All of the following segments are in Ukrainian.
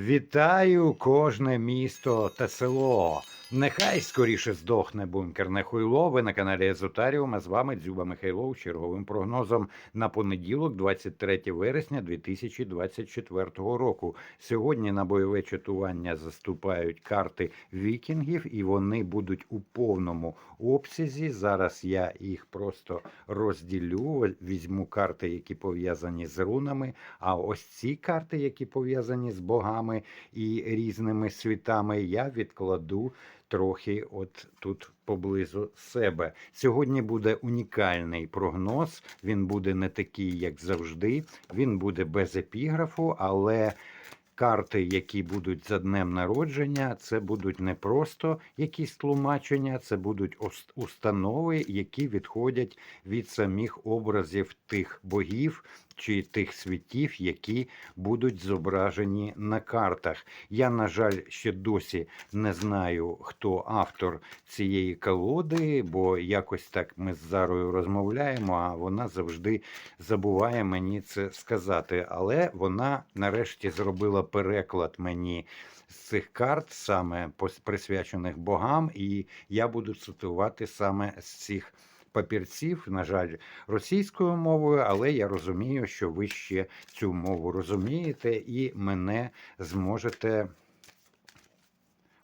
Вітаю кожне місто та село. Нехай скоріше здохне бункерне хуйло. Ви на каналі Езотаріум, а з вами Дзюба Михайлов черговим прогнозом на понеділок, 23 вересня 2024 року. Сьогодні на бойове чатування заступають карти вікінгів, і вони будуть у повному обсязі. Зараз я їх просто розділю. Візьму карти, які пов'язані з рунами. А ось ці карти, які пов'язані з богами і різними світами, я відкладу трохи от тут поблизу себе. Сьогодні буде унікальний прогноз. Він буде не такий, як завжди. Він буде без епіграфу, але. Карти, які будуть за днем народження, це будуть не просто якісь тлумачення, це будуть установи, які відходять від самих образів тих богів чи тих світів, які будуть зображені на картах. Я, на жаль, ще досі не знаю, хто автор цієї колоди, бо якось так ми з Зарою розмовляємо, а вона завжди забуває мені це сказати. Але вона нарешті зробила переклад мені з цих карт, саме присвячених богам, і я буду цитувати саме з цих. Папірців, на жаль, російською мовою, але я розумію, що ви ще цю мову розумієте і мене зможете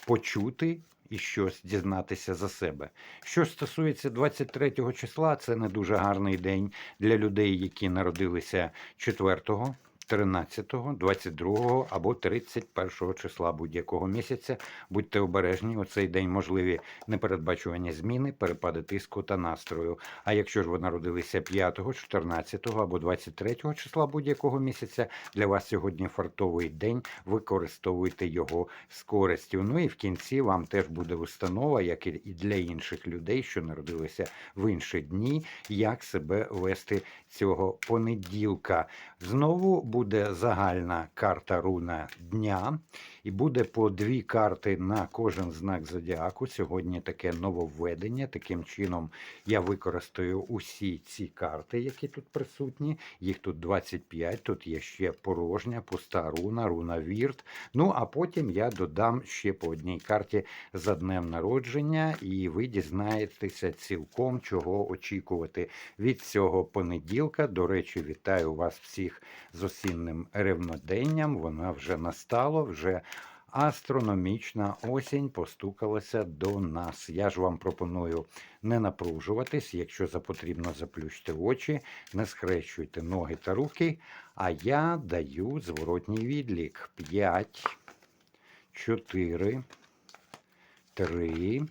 почути і щось дізнатися за себе. Що стосується 23 числа, це не дуже гарний день для людей, які народилися 4, 13, 22 або 31 числа будь-якого місяця. Будьте обережні, у цей день можливі непередбачувані зміни, перепади тиску та настрою. А якщо ж ви народилися 5, 14 або 23 числа будь-якого місяця, для вас сьогодні фартовий день, використовуйте його з користю. Ну і в кінці вам теж буде установа, як і для інших людей, що народилися в інші дні, як себе вести цього понеділка. Знову буде загальна карта руна дня, і буде по дві карти на кожен знак зодіаку. Сьогодні таке нововведення. Таким чином я використаю усі ці карти, які тут присутні. Їх тут 25, тут є ще порожня, пуста руна, руна вірт. Ну а потім я додам ще по одній карті за днем народження, і ви дізнаєтеся цілком, чого очікувати від цього понеділка. До речі, вітаю вас всіх з осінним ревноденням. Вона вже настала, вже астрономічна осінь постукалася до нас. Я ж вам пропоную не напружуватись, якщо за потрібно, заплющте очі, не схрещуйте ноги та руки. А я даю зворотній відлік: 5, 4, 3,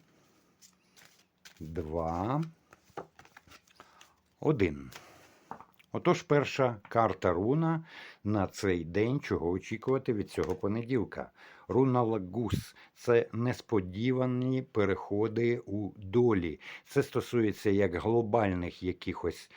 2, 1. Отож, перша карта руна на цей день, чого очікувати від цього понеділка. Руна Лагус це несподівані переходи у долі. Це стосується як глобальних якихось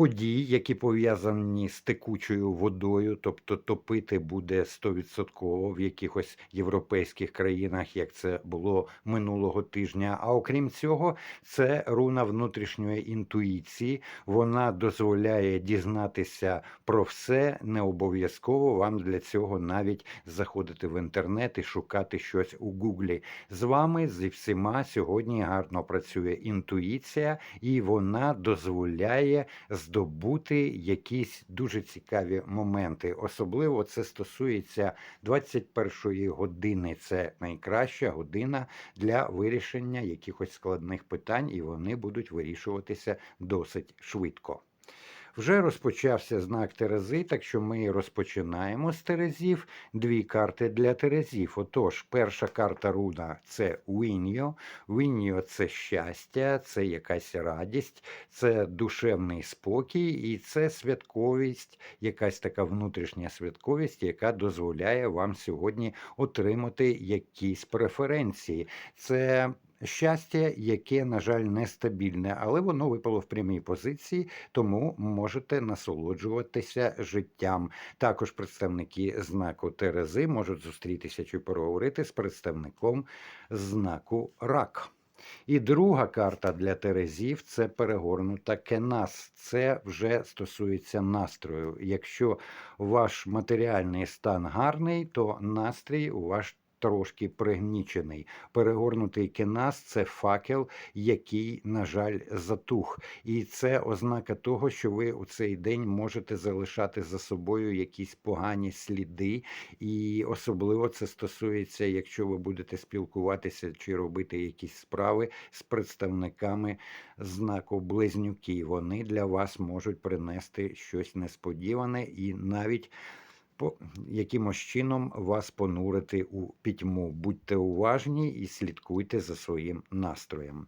подій, які пов'язані з текучою водою, тобто топити буде 100% в якихось європейських країнах, як це було минулого тижня. А окрім цього, це руна внутрішньої інтуїції. Вона дозволяє дізнатися про все. Не обов'язково вам для цього навіть заходити в інтернет і шукати щось у Гуглі. З вами зі всіма сьогодні гарно працює інтуїція, і вона дозволяє здобути якісь дуже цікаві моменти. Особливо це стосується 21-ї години. Це найкраща година для вирішення якихось складних питань, і вони будуть вирішуватися досить швидко. Вже розпочався знак Терези, так що ми розпочинаємо з Терезів. Дві карти для Терезів. Отож, перша карта руна це Віньо. Віньо це щастя, це якась радість, це душевний спокій і це святковість, якась така внутрішня святковість, яка дозволяє вам сьогодні отримати якісь преференції. Це Щастя, яке, на жаль, нестабільне, але воно випало в прямій позиції, тому можете насолоджуватися життям. Також представники знаку Терези можуть зустрітися чи поговорити з представником знаку Рак. І друга карта для Терезів це перегорнута кенас. Це вже стосується настрою. Якщо ваш матеріальний стан гарний, то настрій у вас трошки пригнічений. Перегорнутий кенас це факел, який, на жаль, затух. І це ознака того, що ви у цей день можете залишати за собою якісь погані сліди, і особливо це стосується, якщо ви будете спілкуватися чи робити якісь справи з представниками знаку близнюки. Вони для вас можуть принести щось несподіване і навіть якимось чином вас понурити у пітьму. Будьте уважні і слідкуйте за своїм настроєм.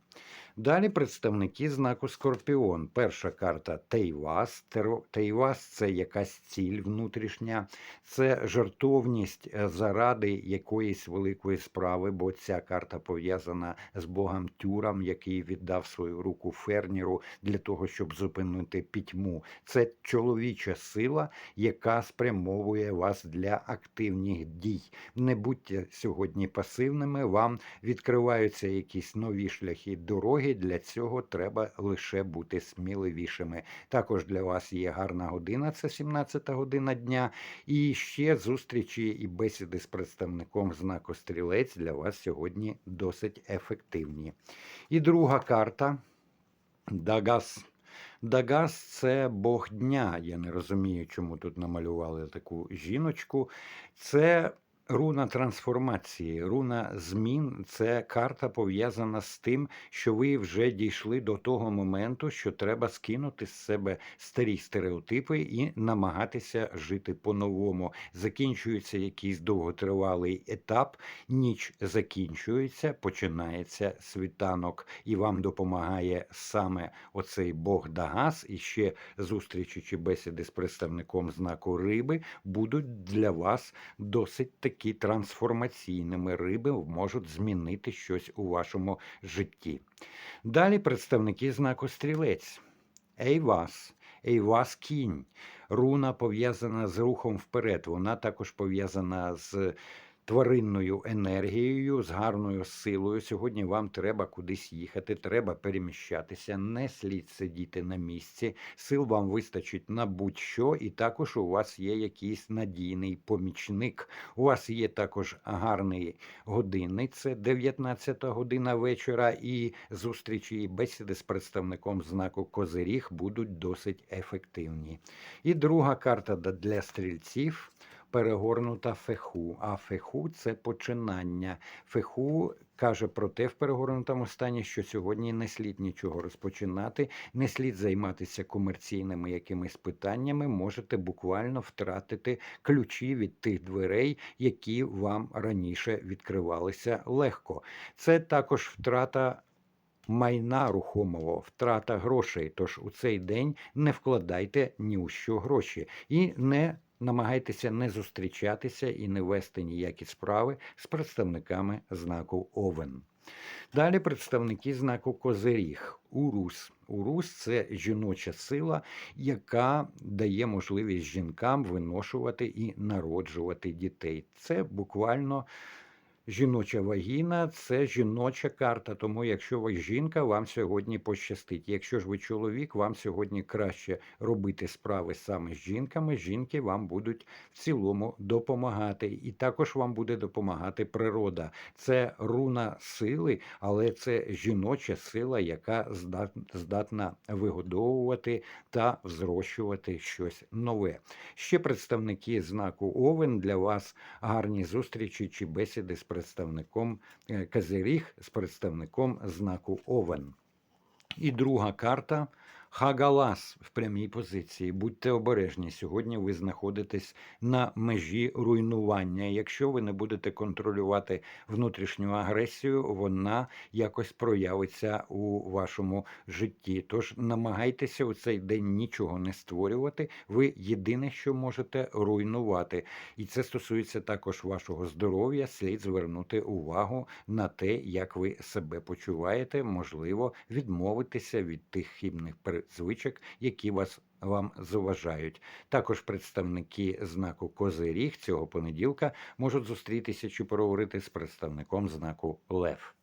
Далі представники знаку Скорпіон. Перша карта Тейвас. Тейвас це якась ціль внутрішня, це жертовність е, заради якоїсь великої справи, бо ця карта пов'язана з богом Тюром, який віддав свою руку Ферніру для того, щоб зупинити пітьму. Це чоловіча сила, яка спрямовує вас для активних дій. Не будьте сьогодні пасивними, вам відкриваються якісь нові шляхи дороги. Для цього треба лише бути сміливішими. Також для вас є гарна година, це 17 година дня. І ще зустрічі і бесіди з представником знаку стрілець для вас сьогодні досить ефективні. І друга карта Дагас. Дагас це Бог дня. Я не розумію, чому тут намалювали таку жіночку. Це руна трансформації, руна змін це карта пов'язана з тим, що ви вже дійшли до того моменту, що треба скинути з себе старі стереотипи і намагатися жити по-новому. Закінчується якийсь довготривалий етап, ніч закінчується, починається світанок, і вам допомагає саме оцей Бог Дагас. І ще зустрічі чи бесіди з представником знаку риби будуть для вас досить таки трансформаційними. Риби можуть змінити щось у вашому житті. Далі представники знаку стрілець. Ейвас. Ейвас кінь. Руна пов'язана з рухом вперед. Вона також пов'язана з тваринною енергією, з гарною силою. Сьогодні вам треба кудись їхати, треба переміщатися, не слід сидіти на місці. Сил вам вистачить на будь-що, і також у вас є якийсь надійний помічник. У вас є також гарний годинник, це 19 година вечора, і зустрічі і бесіди з представником знаку Козиріг будуть досить ефективні. І друга карта для стрільців перегорнута феху. А феху це починання. Феху каже про те в перегорнутому стані, що сьогодні не слід нічого розпочинати, не слід займатися комерційними якимись питаннями. Можете буквально втратити ключі від тих дверей, які вам раніше відкривалися легко. Це також втрата. Майна рухомого, втрата грошей. Тож у цей день не вкладайте ні у що гроші і не намагайтеся не зустрічатися і не вести ніякі справи з представниками знаку Овен. Далі представники знаку Козиріг. Урус. Урус це жіноча сила, яка дає можливість жінкам виношувати і народжувати дітей. Це буквально Жіноча вагіна це жіноча карта. Тому, якщо ви жінка, вам сьогодні пощастить. Якщо ж ви чоловік, вам сьогодні краще робити справи саме з жінками. Жінки вам будуть в цілому допомагати, і також вам буде допомагати природа. Це руна сили, але це жіноча сила, яка здатна вигодовувати та взрощувати щось нове. Ще представники знаку Овен для вас гарні зустрічі чи бесіди з представником е, Казиріг з представником знаку Овен. І друга карта Хагалас в прямій позиції. Будьте обережні. Сьогодні ви знаходитесь на межі руйнування. Якщо ви не будете контролювати внутрішню агресію, вона якось проявиться у вашому житті. Тож намагайтеся у цей день нічого не створювати. Ви єдине, що можете руйнувати. І це стосується також вашого здоров'я. Слід звернути увагу на те, як ви себе почуваєте, можливо, відмовитися від тих хібних звичок, які вас вам заважають. Також представники знаку Козиріг цього понеділка можуть зустрітися чи поговорити з представником знаку Лев.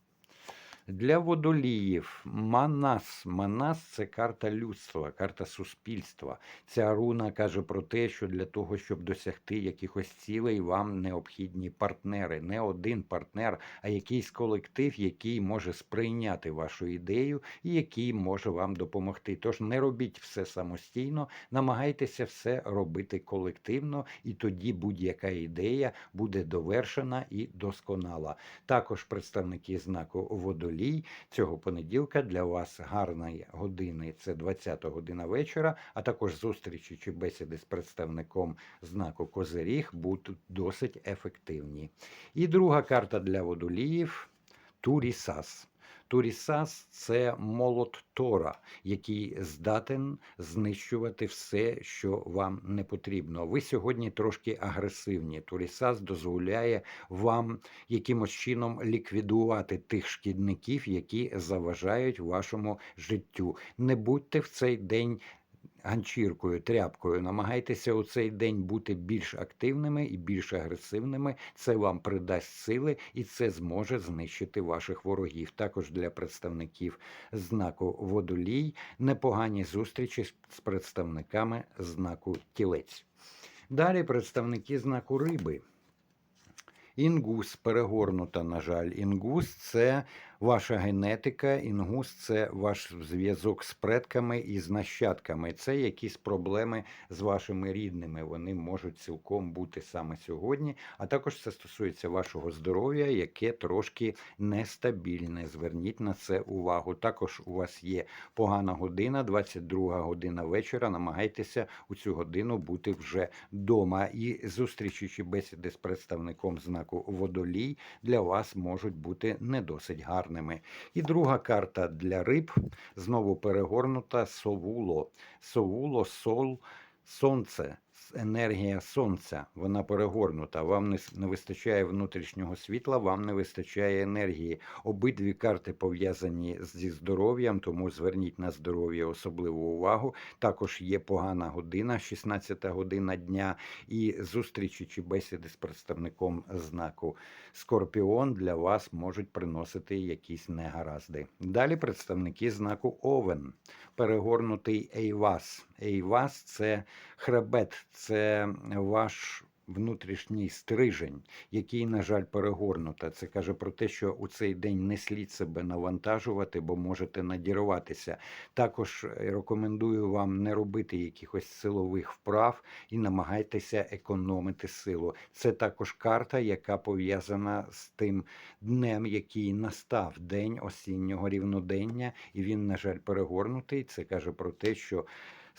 Для водоліїв Манас. Манас це карта людства, карта суспільства. Ця руна каже про те, що для того, щоб досягти якихось цілей, вам необхідні партнери. Не один партнер, а якийсь колектив, який може сприйняти вашу ідею і який може вам допомогти. Тож не робіть все самостійно, намагайтеся все робити колективно, і тоді будь-яка ідея буде довершена і досконала. Також представники знаку водолій цього понеділка для вас гарної години це 20 година вечора, а також зустрічі чи бесіди з представником знаку Козиріг будуть досить ефективні. І друга карта для водоліїв Турісас. Турісас це молот Тора, який здатен знищувати все, що вам не потрібно. Ви сьогодні трошки агресивні. Турісас дозволяє вам якимось чином ліквідувати тих шкідників, які заважають вашому життю. Не будьте в цей день. Ганчіркою, тряпкою, намагайтеся у цей день бути більш активними і більш агресивними. Це вам придасть сили і це зможе знищити ваших ворогів. Також для представників знаку водолій непогані зустрічі з- представниками знаку тілець. Далі представники знаку риби. Інгус перегорнута, на жаль. Інгус це ваша генетика, інгус це ваш зв'язок з предками і з нащадками. Це якісь проблеми з вашими рідними. Вони можуть цілком бути саме сьогодні. А також це стосується вашого здоров'я, яке трошки нестабільне. Зверніть на це увагу. Також у вас є погана година, 22 година вечора. Намагайтеся у цю годину бути вже вдома. І зустрічі чи бесіди з представником знаку водолій для вас можуть бути не досить гарними. І друга карта для риб знову перегорнута совуло. Совуло, сол, сонце. Енергія сонця, вона перегорнута. Вам не, вистачає внутрішнього світла, вам не вистачає енергії. Обидві карти пов'язані зі здоров'ям, тому зверніть на здоров'я особливу увагу. Також є погана година, 16 година дня, і зустрічі чи бесіди з представником знаку Скорпіон для вас можуть приносити якісь негаразди. Далі представники знаку Овен, перегорнутий Ейвас. Ейвас це хребет, це ваш. Внутрішній стрижень, який, на жаль, перегорнута. Це каже про те, що у цей день не слід себе навантажувати, бо можете надірватися. Також е, рекомендую вам не робити якихось силових вправ і намагайтеся економити силу. Це також карта, яка пов'язана з тим днем, який настав день осіннього рівнодення, і він, на жаль, перегорнутий. Це каже про те, що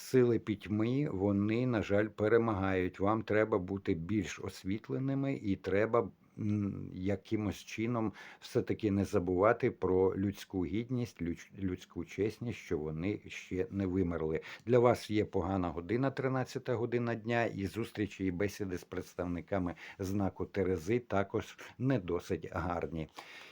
сили пітьми, вони, на жаль, перемагають. Вам треба бути більш освітленими і треба. Якимось чином все-таки не забувати про людську гідність, людську чесність, що вони ще не вимерли. Для вас є погана година, 13 година дня, і зустрічі і бесіди з представниками знаку Терези також не досить гарні.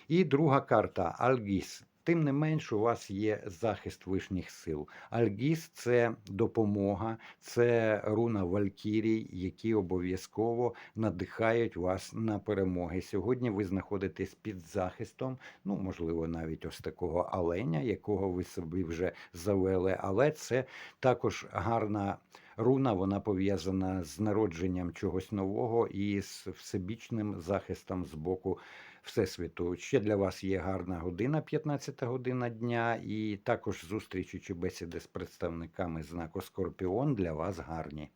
І друга карта Альгіс. Тим не менш, у вас є захист вишніх сил. Альгіс це допомога, це руна Валькірій, які обов'язково надихають вас на перемоги. Сьогодні ви знаходитесь під захистом, ну можливо, навіть ось такого оленя, якого ви собі вже завели, але це також гарна. Руна вона пов'язана з народженням чогось нового і з всебічним захистом з боку Всесвіту. Ще для вас є гарна година, 15 година дня, і також зустрічі чи бесіди з представниками знаку Скорпіон для вас гарні.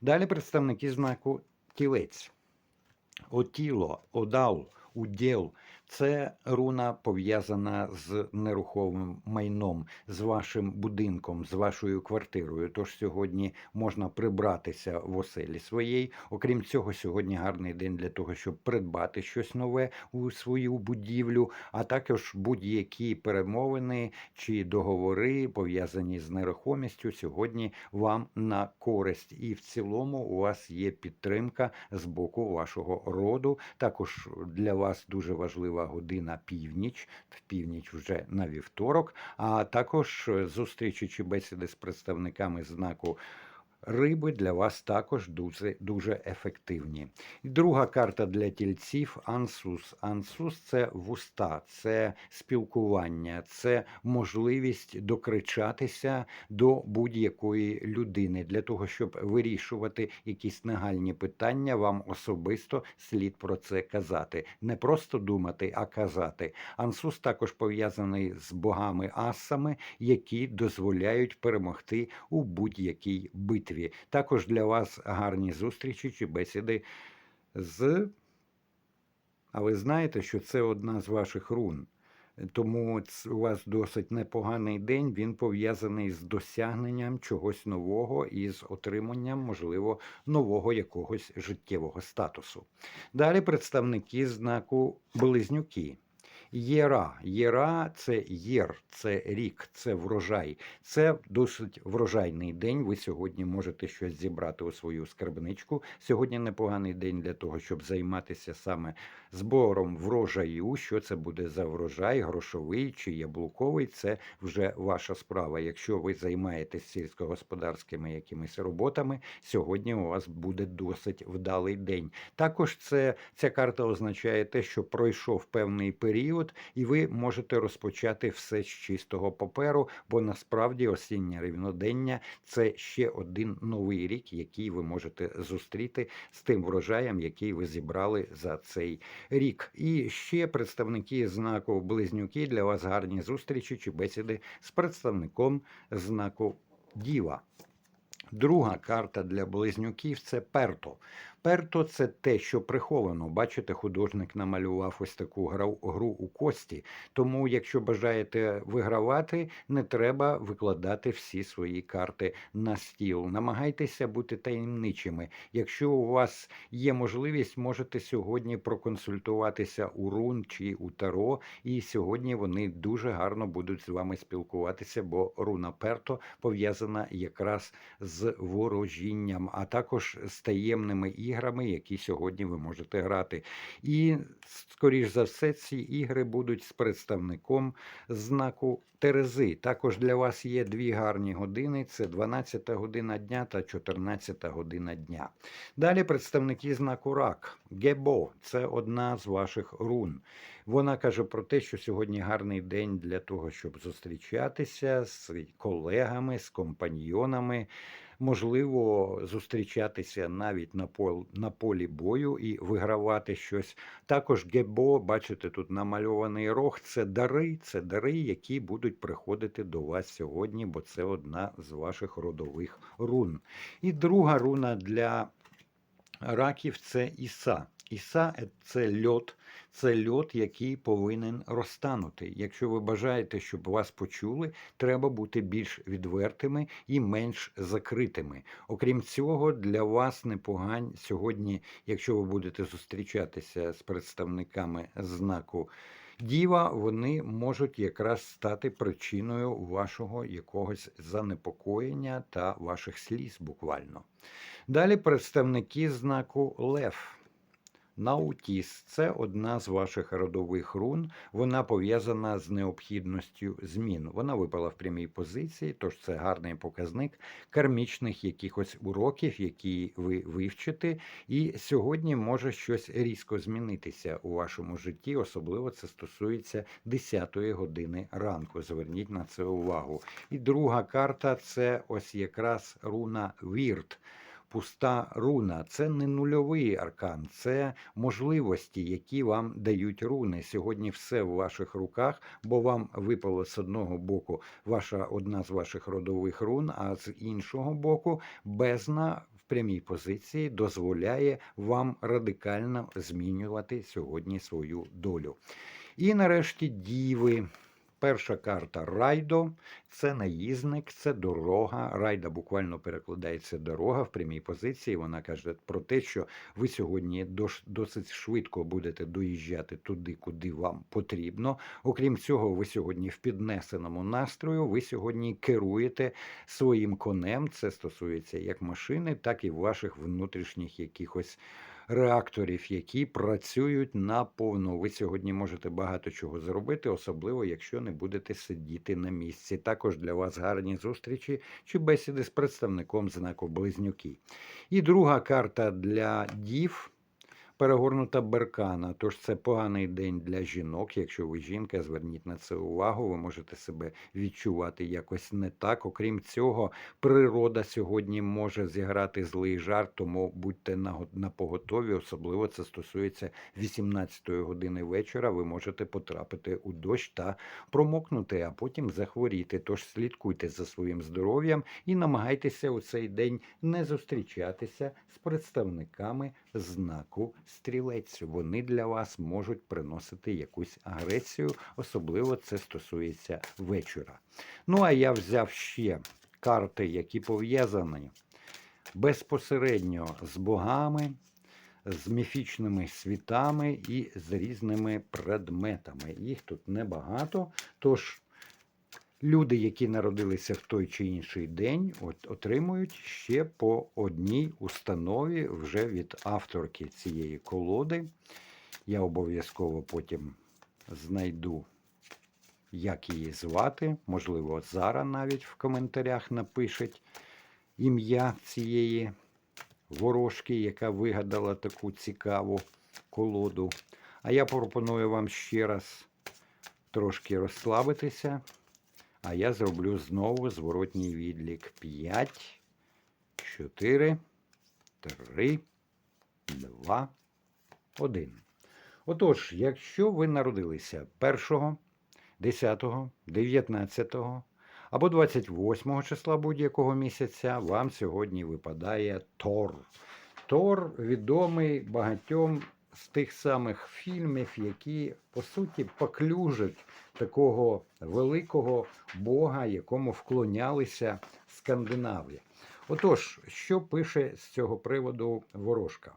Далі представники знаку Тілець. Отіло, одал, уділ це руна пов'язана з нерухомим майном, з вашим будинком, з вашою квартирою. Тож сьогодні можна прибратися в оселі своєї. Окрім цього, сьогодні гарний день для того, щоб придбати щось нове у свою будівлю, а також будь-які перемовини чи договори пов'язані з нерухомістю сьогодні вам на користь. І в цілому у вас є підтримка з боку вашого роду. Також для вас дуже важлива година північ, в північ вже на вівторок, а також е, зустрічі чи бесіди з представниками знаку Риби для вас також дуже, дуже ефективні. І Друга карта для тільців ансус. Ансус це вуста, це спілкування, це можливість докричатися до будь-якої людини для того, щоб вирішувати якісь нагальні питання. Вам особисто слід про це казати. Не просто думати, а казати. Ансус також пов'язаний з богами асами, які дозволяють перемогти у будь-якій битві. Також для вас гарні зустрічі чи бесіди з. А ви знаєте, що це одна з ваших рун. Тому у вас досить непоганий день. Він пов'язаний з досягненням чогось нового і з отриманням, можливо, нового якогось життєвого статусу. Далі представники знаку Близнюки. Єра. Єра це єр, це рік, це врожай. Це досить врожайний день. Ви сьогодні можете щось зібрати у свою скарбничку. Сьогодні непоганий день для того, щоб займатися саме збором врожаю. Що це буде за врожай, грошовий чи яблуковий, це вже ваша справа. Якщо ви займаєтесь сільськогосподарськими якимись роботами, сьогодні у вас буде досить вдалий день. Також це ця карта означає те, що пройшов певний період, і ви можете розпочати все з чистого паперу, бо насправді осіннє рівнодення це ще один новий рік, який ви можете зустріти з тим врожаєм, який ви зібрали за цей рік. І ще представники знаку близнюки для вас гарні зустрічі чи бесіди з представником знаку Діва. Друга карта для близнюків це перто. Перто це те, що приховано. Бачите, художник намалював ось таку гру, у кості. Тому, якщо бажаєте вигравати, не треба викладати всі свої карти на стіл. Намагайтеся бути таємничими. Якщо у вас є можливість, можете сьогодні проконсультуватися у рун чи у таро, і сьогодні вони дуже гарно будуть з вами спілкуватися, бо руна перто пов'язана якраз з ворожінням, а також з таємними іграми, які сьогодні ви можете грати. І, скоріш за все, ці ігри будуть з представником знаку Терези. Також для вас є дві гарні години: це 12 година дня та 14 година дня. Далі представники знаку Рак. Гебо це одна з ваших рун. Вона каже про те, що сьогодні гарний день для того, щоб зустрічатися з колегами, з компаньйонами. Можливо, зустрічатися навіть на пол на полі бою і вигравати щось. Також гебо, бачите, тут намальований рог. Це дари, це дари, які будуть приходити до вас сьогодні, бо це одна з ваших родових рун. І друга руна для раків це Іса. Іса це льот, це льот, який повинен розтанути. Якщо ви бажаєте, щоб вас почули, треба бути більш відвертими і менш закритими. Окрім цього, для вас непогань сьогодні, якщо ви будете зустрічатися з представниками знаку. Діва, вони можуть якраз стати причиною вашого якогось занепокоєння та ваших сліз буквально. Далі представники знаку Лев. Наутіс це одна з ваших родових рун. Вона пов'язана з необхідністю змін. Вона випала в прямій позиції, тож це гарний показник кармічних якихось уроків, які ви вивчите. І сьогодні може щось різко змінитися у вашому житті. Особливо це стосується 10-ї години ранку. Зверніть на це увагу. І друга карта це ось якраз руна Вірт пуста руна. Це не нульовий аркан, це можливості, які вам дають руни. Сьогодні все в ваших руках, бо вам випало з одного боку ваша одна з ваших родових рун, а з іншого боку бездна в прямій позиції дозволяє вам радикально змінювати сьогодні свою долю. І нарешті діви. Перша карта райдо це наїзник, це дорога. Райда буквально перекладається дорога в прямій позиції. Вона каже про те, що ви сьогодні досить швидко будете доїжджати туди, куди вам потрібно. Окрім цього, ви сьогодні в піднесеному настрою. Ви сьогодні керуєте своїм конем. Це стосується як машини, так і ваших внутрішніх якихось реакторів, які працюють наповну. Ви сьогодні можете багато чого зробити, особливо якщо не будете сидіти на місці. Також для вас гарні зустрічі чи бесіди з представником знаку Близнюки. І друга карта для дів. Перегорнута беркана, тож це поганий день для жінок. Якщо ви жінка, зверніть на це увагу. Ви можете себе відчувати якось не так. Окрім цього, природа сьогодні може зіграти злий жарт, тому будьте на, поготові. Особливо це стосується 18-ї години вечора. Ви можете потрапити у дощ та промокнути, а потім захворіти. Тож слідкуйте за своїм здоров'ям і намагайтеся у цей день не зустрічатися з представниками знаку стрілець. Вони для вас можуть приносити якусь агресію, особливо це стосується вечора. Ну а я взяв ще карти, які пов'язані безпосередньо з богами, з міфічними світами і з різними предметами. Їх тут небагато. Тож люди, які народилися в той чи інший день, от, отримують ще по одній установі вже від авторки цієї колоди. Я обов'язково потім знайду, як її звати. Можливо, Зара навіть в коментарях напишеть ім'я цієї ворожки, яка вигадала таку цікаву колоду. А я пропоную вам ще раз трошки розслабитися. А я зроблю знову зворотній відлік. 5, 4, 3, 2, 1. Отож, якщо ви народилися 1, 10, 19 або 28 числа будь-якого місяця, вам сьогодні випадає Тор. Тор відомий багатьом з тих самих фільмів, які, по суті, поклюжать такого великого бога, якому вклонялися скандинави. Отож, що пише з цього приводу ворожка?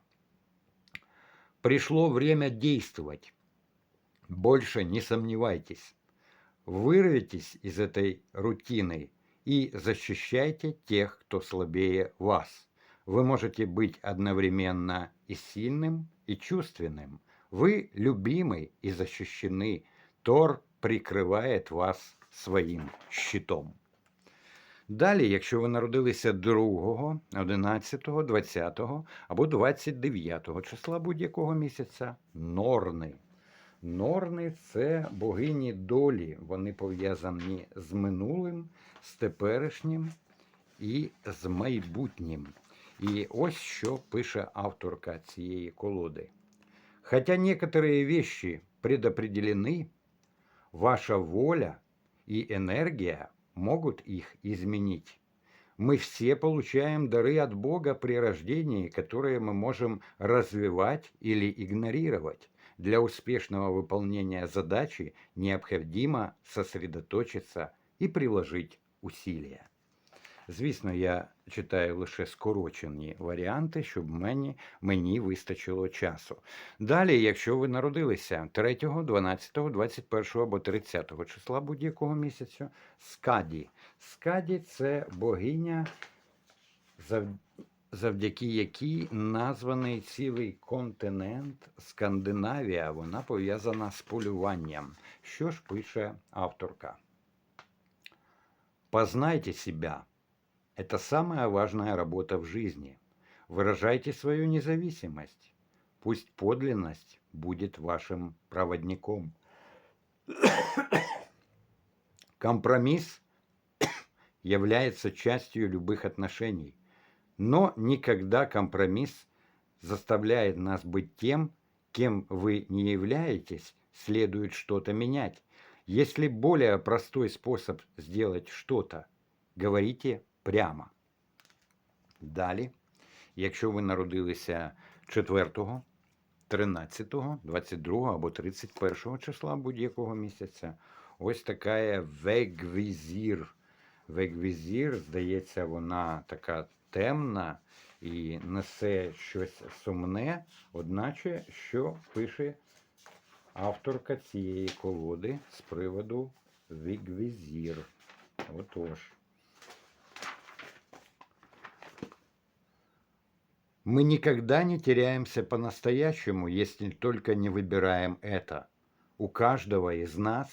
Пришло время действовать. Больше не сомневайтесь. Вырветесь из этой рутины и защищайте тех, кто слабее вас. Вы можете быть одновременно и сильным, и чувственным. Вы любимы и защищены. Тор прикриває вас своїм щитом. Далі, якщо ви народилися 2, 11, 20 або 29 числа будь-якого місяця, норни. Норни це богині долі. Вони пов'язані з минулим, з теперішнім і з майбутнім. І ось що пише авторка цієї колоди. Хотя некоторые вещи предопределены, ваша воля и энергия могут их изменить. Мы все получаем дары от Бога при рождении, которые мы можем развивать или игнорировать. Для успешного выполнения задачи необходимо сосредоточиться и приложить усилия. Звісно, я читаю лише скорочені варіанти, щоб мені, мені вистачило часу. Далі, якщо ви народилися 3, 12, 21 або 30 числа будь-якого місяця, Скаді. Скаді це богиня, завдяки якій названий цілий континент Скандинавія. Вона пов'язана з полюванням. Що ж пише авторка? Познайте себя. Это самая важная работа в жизни. Выражайте свою независимость. Пусть подлинность будет вашим проводником. Компромисс является частью любых отношений, но никогда компромисс заставляет нас быть тем, кем вы не являетесь, следует что-то менять. Если более простой способ сделать что-то, говорите прямо. Далі, якщо ви народилися 4, 13, 22 або 31 числа будь-якого місяця, ось така вегвізір. Вегвізір, здається, вона така темна і несе щось сумне, одначе, що пише авторка цієї колоди з приводу Вігвізір. Отож. Мы никогда не теряемся по-настоящему, если только не выбираем это. У каждого из нас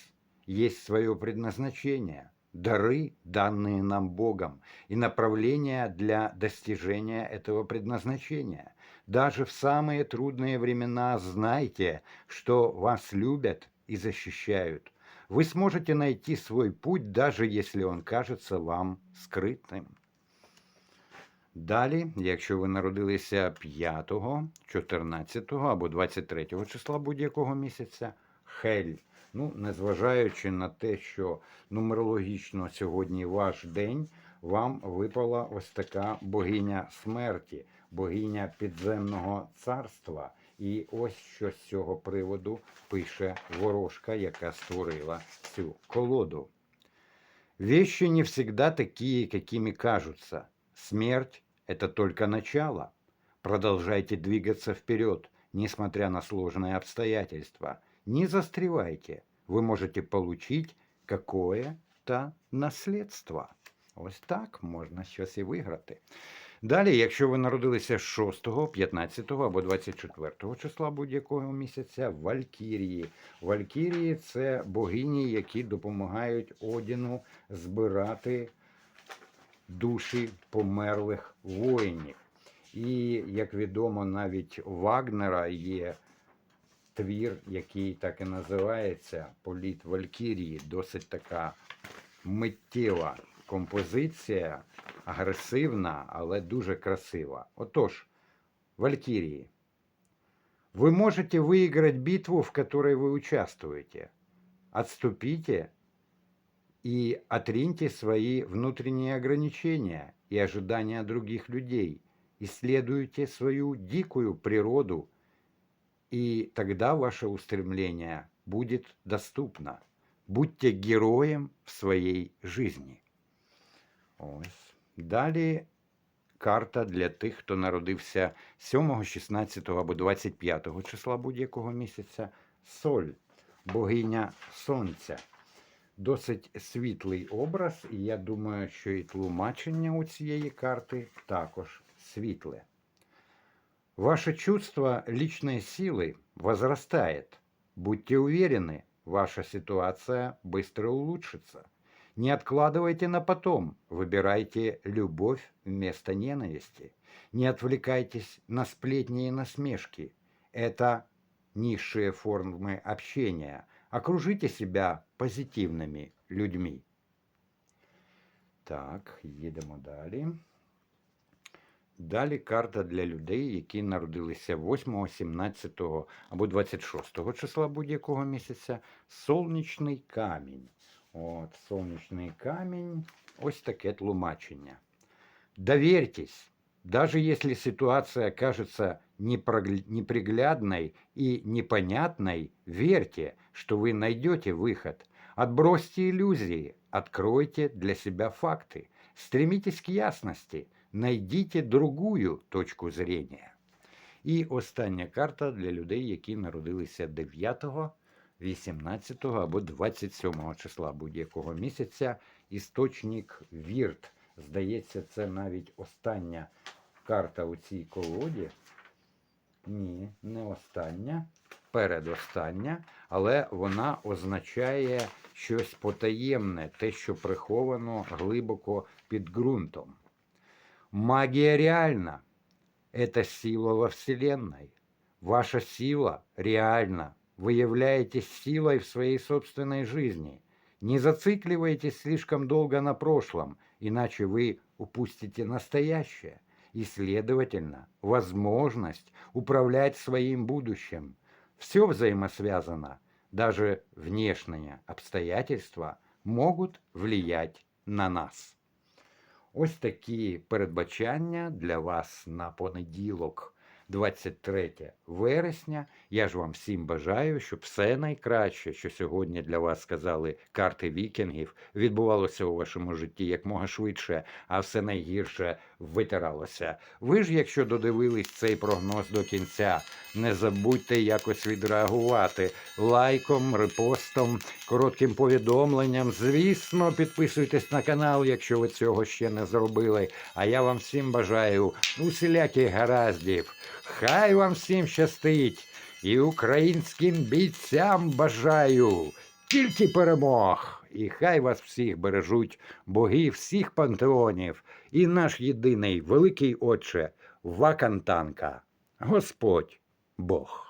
есть свое предназначение, дары, данные нам Богом, и направления для достижения этого предназначения. Даже в самые трудные времена знайте, что вас любят и защищают. Вы сможете найти свой путь, даже если он кажется вам скритим. Далі, якщо ви народилися 5, 14 або 23 числа будь-якого місяця, хель. Ну, незважаючи на те, що нумерологічно сьогодні ваш день, вам випала ось така богиня смерті, богиня підземного царства. І ось що з цього приводу пише ворожка, яка створила цю колоду. Вещи не всегда такие, какими кажутся. Смерть – это только начало. Продолжайте двигаться вперед, несмотря на сложные обстоятельства. Не застревайте. Вы можете получить какое-то наслідство. Ось так можна щось і виграти. Далі, якщо ви народилися 6, 15 або 24 числа будь-якого місяця, Валькірії. Валькірії це богині, які допомагають Одіну збирати душі померлих воїнів. І, як відомо, навіть у Вагнера є твір, який так і називається Політ Валькірії. Досить така миттєва композиція, агресивна, але дуже красива. Отож, Валькирии. Вы можете выиграть битву, в которой вы участвуете. Отступите и отриньте свои внутренние ограничения и ожидания других людей. Исследуйте свою дикую природу, и тогда ваше устремление будет доступно. Будьте героем в своей жизни. Ось. Далі карта для тих, хто народився 7, 16 або 25 числа будь-якого місяця. Соль, богиня сонця. Досить світлий образ, і я думаю, що і тлумачення у цієї карти також світле. Ваше чувство личной силы возрастает. Будьте уверены, ваша ситуация быстро улучшится. Не откладывайте на потом, выбирайте любовь вместо ненависти. Не отвлекайтесь на сплетни и насмешки. Это низшие формы общения. Окружите себя позитивными людьми. Так, їдемо далі. Далі карта для людей, які народилися 8, 17 або 26 числа будь-якого місяця. Сонячний камінь. От, сонячний камінь. Ось таке тлумачення. Доверьтесь, даже если ситуация кажется непрогля- неприглядной и непонятной, верьте, что вы найдете выход. Отбросьте иллюзии, откройте для себя факты. Стремитесь к ясности, найдите другую точку зрения. І остання карта для людей, які народилися 9, 18 або 27 числа будь-якого місяця. Істочник Вірт. Здається, це навіть остання карта у цій колоді. Ні, не остання, передостання, але вона означає щось потаємне, те, що приховано глибоко під ґрунтом. Магия реальна. Это сила во Вселенной. Ваша сила реальна. Вы являетесь силой в своей собственной жизни. Не зацикливайтесь слишком долго на прошлом, иначе вы упустите настоящее И, следовательно, возможность управлять своим будущим. Все взаимосвязано. Даже внешние обстоятельства могут влиять на нас. Ось такі передбачання для вас на понеділок, 23 вересня. Я ж вам всім бажаю, щоб все найкраще, що сьогодні для вас сказали карти вікінгів, відбувалося у вашому житті якмога швидше, а все найгірше витиралося. Ви ж, якщо додивились цей прогноз до кінця, не забудьте якось відреагувати лайком, репостом, коротким повідомленням. Звісно, підписуйтесь на канал, якщо ви цього ще не зробили. А я вам всім бажаю усіляких гараздів. Хай вам всім щастить! І українським бійцям бажаю тільки перемог! І хай вас всіх бережуть боги всіх пантеонів і наш єдиний великий Отче Вакантанка, Господь Бог.